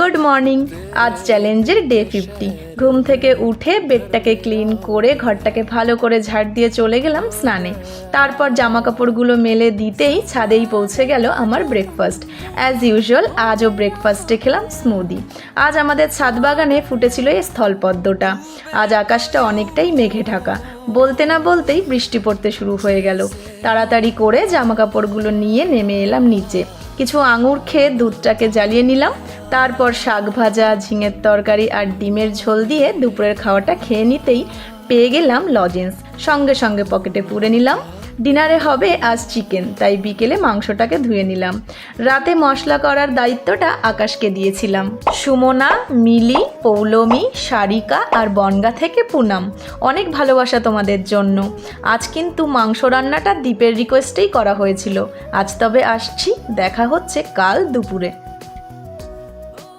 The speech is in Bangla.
Good morning. আজ চ্যালেঞ্জের ডে ফিফটি ঘুম থেকে উঠে বেডটাকে ক্লিন করে ঘরটাকে ভালো করে ঝাড় দিয়ে চলে গেলাম স্নানে। তারপর জামা কাপড়গুলো মেলে দিতেই ছাদেই পৌঁছে গেল আমার ব্রেকফাস্ট অ্যাজ ইউজুয়াল আজও ব্রেকফাস্টে খেলাম স্মুদি আজ আমাদের ছাদ বাগানে ফুটেছিল এই স্থলপদ্মটা। আজ আকাশটা অনেকটাই মেঘে ঢাকা। বলতে না বলতেই বৃষ্টি পড়তে শুরু হয়ে গেল। তাড়াতাড়ি করে জামা কাপড়গুলো নিয়ে নেমে এলাম নিচে। কিছু আঙুর খেয়ে দুধটাকে জ্বালিয়ে নিলাম। তারপর শাক ভাজা, ঝিঙের তরকারি আর ডিমের ঝোল দিয়ে দুপুরের খাওয়াটা খেয়ে নিতেই পেয়ে গেলাম লজেন্স সঙ্গে সঙ্গে পকেটে পুরে নিলাম। ডিনারে হবে আজ চিকেন তাই বিকেলে মাংসটাকে ধুয়ে নিলাম। রাতে মশলা করার দায়িত্বটা আকাশকে দিয়েছিলাম। সুমনা, মিলি, পৌলমি, সারিকা আর বনগা থেকে পুনাম, অনেক ভালোবাসা তোমাদের জন্য। আজ কিন্তু মাংস রান্নাটা দ্বীপের রিকোয়েস্টেই করা হয়েছিল। আজ তবে আসছি, দেখা হচ্ছে কাল দুপুরে।